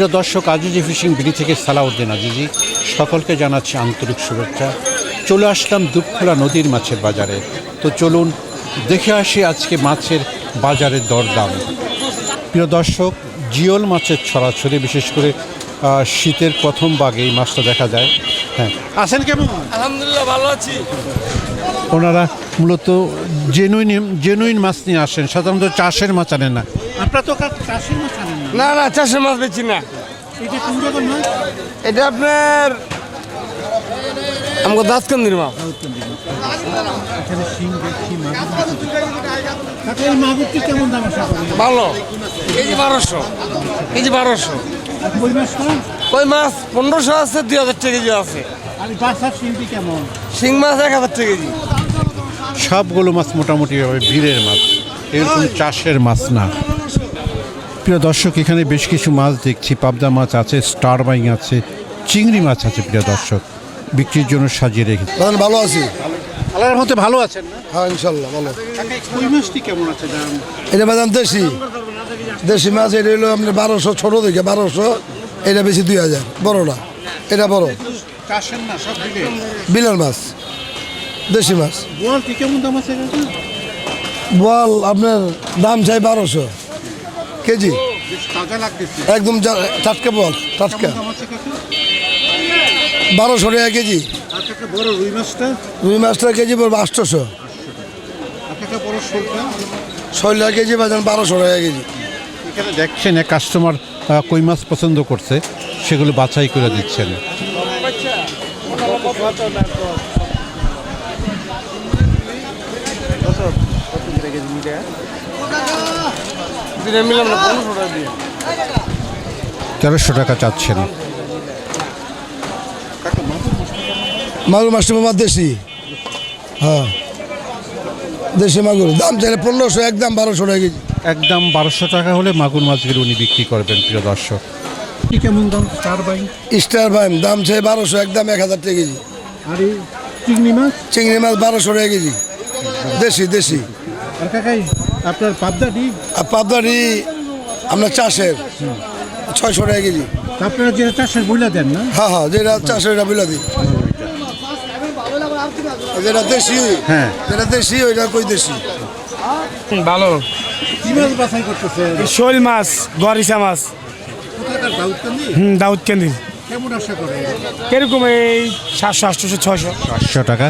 প্রিয় দর্শক Azizi fishing BD থেকে সালাউদ্দিন আজিজি। সকলকে জানাচ্ছি আন্তরিক শুভেচ্ছা। চলে আসলাম দুপখোলা নদীর মাছের বাজারে। তো চলুন দেখে আসি আজকে মাছের বাজারের দরদাম। প্রিয় দর্শক জিওল মাছের ছড়াছড়ি বিশেষ করে শীতের প্রথম ভাগে এই মাছটা দেখা যায়। হ্যাঁ। আসেন কেমন? আলহামদুলিল্লাহ ভালো আছি। ওনারা মূলত জেনুইন জেনুইন মাছ নিয়ে আসেন। সাধারণত চাষের মাছ আনেন না। আপনারা তো চাষের মাছ আনেন? না না চাষের মাছ বেচি না। এটা আপনার আমাকে দাঁতকান্দির মাছ ভালো। কেজি বারোশো। কেজি বারোশো। কই মাছ পনেরোশো আছে দুই হাজার টাকা কেজি আছে। শিং মাছ এক হাজার টাকা কেজি। সবগুলো মাছ মোটামুটি ভাবে বীরের মাছ। এরকম চাষের মাছ না। প্রিয় দর্শক এখানে বেশ কিছু মাছ দেখছি। পাবদা মাছ আছে স্টার বাইং আছে চিংড়ি মাছ আছে প্রিয় দর্শক। বিক্রির জন্য সাজিয়ে রেখেছি ভালো আছি। আল্লাহর ভালো আছেন না? হ্যাঁ ইনশাল্লাহ ভালো। কই মাছটি কেমন আছে দাম? এটা বাজান দেশি। দেশি মাছ এটা হলো আপনার বারোশো ছোটো থেকে বারোশো। এটা বেশি দুই হাজার বড়টা এটা বড়। বিলের মাছ দেশি মাছ। বোয়ালটি কেমন দাম আছে কাকা? বল আপনার দাম চাই বারোশো। কেজি? একদম টাটকা বল টাটকা। বারোশো টাকা কেজি। রুই মাছটা? কেজি পড়বে আটশোশো। শোলটা? ছয় টাকা কেজি বাজান বারোশো টাকা কেজি। এখানে দেখছেন এক কাস্টমার কই মাছ পছন্দ করছে সেগুলো বাছাই করে দিচ্ছেন। দুটা মিলাম না পনেরোশো টাকা দিয়ে। তেরোশো টাকা চাচ্ছেন। মাগুর মাছটা আমার দেশি? হ্যাঁ। দেশি মাগুর। দাম চাইলে পনেরোশো একদম বারোশো টাকা কেজি। একদম বারোশো টাকা হলে মাগুর মাছগুলো উনি বিক্রি করবেন প্রিয় দর্শক। কেমন দাম? স্টার বাইম দাম চাই বারোশো একদম এক হাজার টাকা কেজি। আর চিংড়ি মাছ? চিংড়ি মাছ বারোশো টাকা কেজি। দেশি দেশি। কাকাই? আপনার পাবদাটি আর পাবদারি আপনার চাষের। ছয়শো টাকা কেজি। আপনারা যেটা চাষের বইলা দেন না? হ্যাঁ হ্যাঁ যেটা চাষের এটা বিলাদি যেটা দেশি হ্যাঁ। যেটা দেশি ওইটা কই দেশি? ভালো। কি মাছ বাছাই করতেছে? শোল মাছ গরিসা মাছ। দাউদকান্দি হুম দাউদ কেন্দ্রি। কেমন আশা করে? কীরকম এই সাতশো আটশোশো ছয়শো? পাঁচশো টাকা।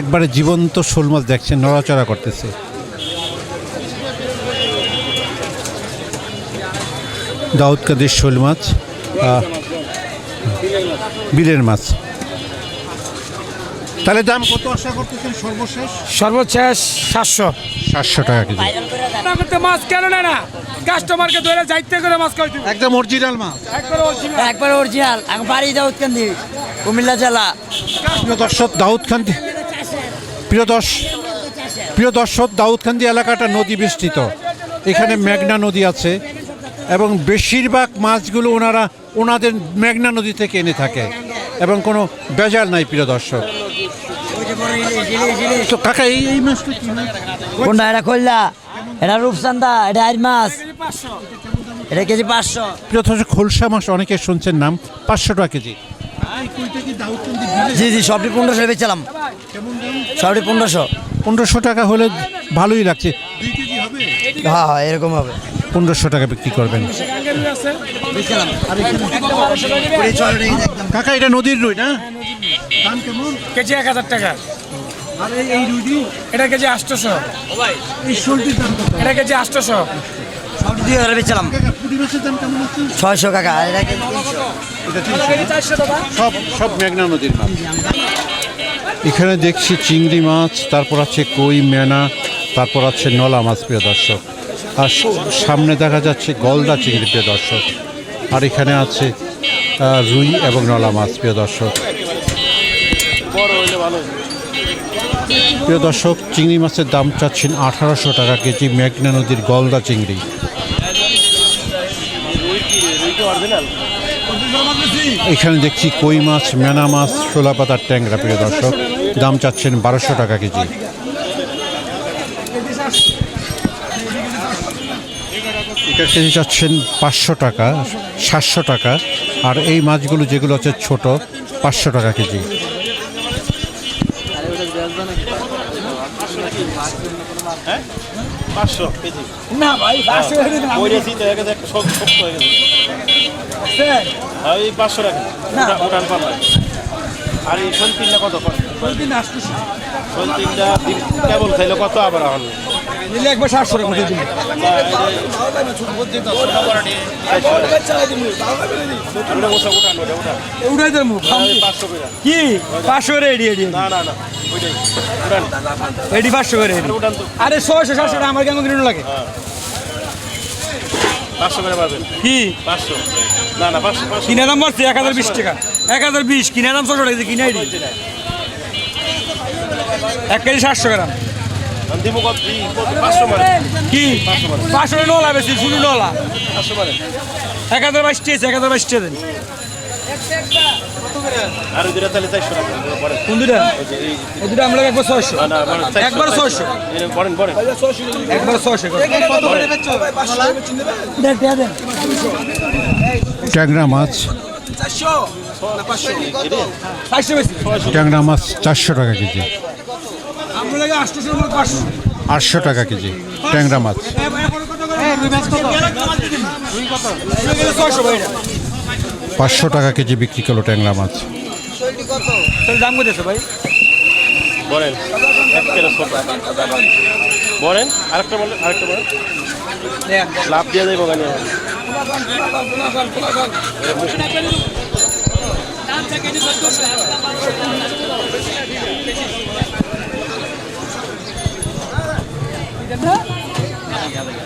একবারে জীবন্ত শোল মাছ দেখছেন নড়াচড়া করতেছে। দাউদ কাদের শোল মাছ বিলের মাছ। তাহলে দাম কত আশা করতেছেন সর্বশেষ? সর্বশেষ সাতশো। সাতশো টাকা কেজি। করতে মাছ কেন নেয় না? কাস্টমারকে ধরে যাইতে করে মাছ খাইতে একদম অরিজিনাল মাছ। একবার অরিজিনাল এখন বাড়ি দাউদকান্দি কুমিল্লা জেলা। প্রিয় দর্শক দাউদকান্দি প্রিয় দর্শ প্রিয় দর্শক দাউদকান্দি এলাকাটা নদী বিস্তৃত। এখানে মেঘনা নদী আছে এবং বেশিরভাগ মাছগুলো ওনারা ওনাদের মেঘনা নদী থেকে এনে থাকে এবং কোনো বেজাল নাই প্রিয় দর্শক। তো কাকা এই এই মাছটা কি মাছ? কোনটা? এটা কইলা এটা রূপচান্দা এটা আইর মাছ। এটা কেজি পাঁচশো। প্রিয় দর্শক খোলসা মাছ অনেকে শুনছেন নাম পাঁচশো টাকা কেজি। জি জি সবটি পনেরোশো বেচলাম সবটি পনেরোশো। পনেরোশো টাকা হলে ভালোই লাগছে। হ্যাঁ হ্যাঁ এরকম হবে। পনেরোশো টাকা বিক্রি করবেন। বেচলাম। কাকা এটা নদীর রুই না? কেজি এক হাজার টাকা। এটা কেজি আটশোশো। এটা কেজি আটশোশো। ছয়শো কাকা আর এটা সব সব মেঘনা নদীর মাছ। এখানে দেখছি চিংড়ি মাছ তারপর আছে কই মেনা তারপর আছে নলা মাছ প্রিয় দর্শক। আর সামনে দেখা যাচ্ছে গলদা চিংড়ি প্রিয় দর্শক। আর এখানে আছে আহ, রুই এবং নলা মাছ প্রিয় দর্শক। প্রিয় দর্শক চিংড়ি মাছের দাম চাচ্ছেন আঠারোশো টাকা কেজি মেঘনা নদীর গলদা চিংড়ি। এখানে দেখছি কই মাছ, মেনা মাছ শোলা পাতার ট্যাংরা, প্রিয় দর্শক। দাম চাচ্ছেন বারোশো টাকা কেজি। এটার কেজি চাচ্ছেন পাঁচশো টাকা, সাতশো টাকা। আর এই মাছগুলো যেগুলো আছে ছোট, পাঁচশো টাকা কেজি। পাঁচশো কেজি না ভাই পাঁচশো এক হাজার শক্ত হয়ে গেছে আর এই পাঁচশো টাকা। ওটা- ওটান পাল্লা আর এই সন্তিনটা কত? প্রতিদিন আটশোশো। সন্তিনটা কেবল খাইলে? কত আবার এখন নিলে একবার সাতশো টাকা প্রতিদিন। উঠাই দেন পাঁচশো কি? পাঁচশো করে এডি করে আরে ছয়শো সাতশো টাকা আমার কেমন কিনে লাগে? পাঁচশো করে পাবেন। কি? পাঁচশো। না না পাঁচশো কিনে দাম বাড়ছে এক হাজার বিশ টাকা। এক হাজার বিশ কিনে দাম ছশো টাকা কিনে এক কেজি সাতশো গ্রাম। মানে কি? পাঁচশো নলা বেশি শুধু নলা। পাঁচশো মানে এক হাজার বাইশ টেস এক হাজার বাইশ আর দুটা তাহলে চারশো টাকা পরে কোন দুটা এই দুটা আমরা একবার ছয়শো। একবার ছয়শো। একবার ছয়শো ট্যাংরা মাছ। চারশো বেশি। ট্যাংরা মাছ চারশো টাকা কেজি আমরা লাগে আটশোশো পাঁচশো আটশো টাকা কেজি ট্যাংরা মাছ। পাঁচশো টাকা কেজি বিক্রি করল ট্যাংরা মাছ। দাম কত ভাই? বলেন বলেন আরেকটা বলেন আরেকটা বলেন। লাভ দিয়ে দেবো গানি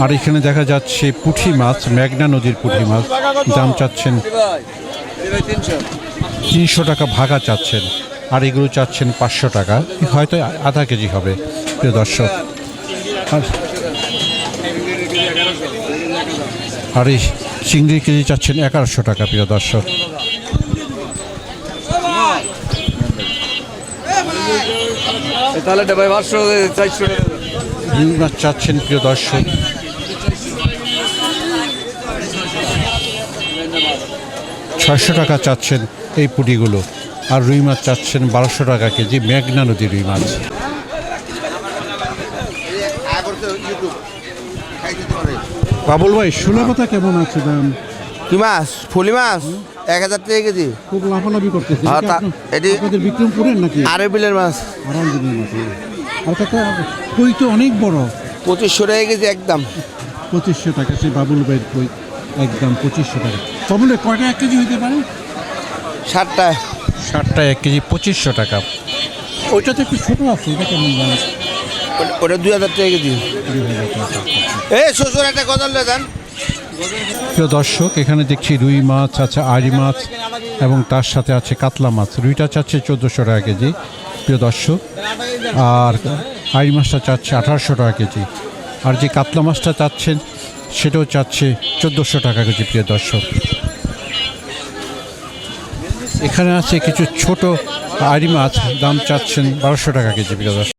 আর এখানে দেখা যাচ্ছে পুঁটি মাছ মেঘনা নদীর পুঁটি মাছ। দাম চাচ্ছেন তিনশো টাকা ভাগা চাচ্ছেন। আর এগুলো চাচ্ছেন পাঁচশো টাকা। হয়তো আধা কেজি হবে প্রিয় দর্শক। আর- এই চিংড়ি কেজি চাচ্ছেন এগারোশো টাকা প্রিয় দর্শক। তাহলে চারশো চাচ্ছেন প্রিয় দর্শক। ছয়শো টাকা চাচ্ছেন এই পুটিগুলো। আর রুই মাছ চাচ্ছেন বারোশো টাকা কেজি মেঘনা নদী রুই মাছ। বাবুল ভাই ষোলো পাতা কেমন আছে দাম? কি মাছ? ফুলি মাছ? এক হাজার টাকা কেজি। খুব লাফালাফি করতেছে। এটা আপনাদের বিক্রমপুরের নাকি? আরে বিলের মাছ। আরাম দিনের মাছ। আর কাকা কই তো অনেক বড়। পঁচিশশো টাকা কেজি একদম। পঁচিশশো টাকা সেই বাবুল ভাইয়ের কই? একদম পঁচিশশো টাকা। তবলে কয়টা এক কেজি হইতে পারে? ষাটটা ষাটটা এক কেজি পঁচিশশো টাকা। ওইটা তো একটু ছোটো আছে এটা কেমন দাম? ওটা- দুই হাজার টাকা কেজি। এ শ্বশুর একটা গজাল প্রিয় দর্শক এখানে দেখছি রুই মাছ আছে আড়ি মাছ এবং তার সাথে আছে কাতলা মাছ। রুইটা চাচ্ছে চোদ্দোশো টাকা কেজি প্রিয় দর্শক। আর আড়ি মাছটা চাচ্ছে আঠারোশো টাকা কেজি। আর যে কাতলা মাছটা চাচ্ছেন সেটাও চাচ্ছে চোদ্দোশো টাকা কেজি, প্রিয় দর্শক। এখানে আছে কিছু ছোট আড়ি মাছ, দাম চাচ্ছেন বারোশো টাকা কেজি, প্রিয় দর্শক।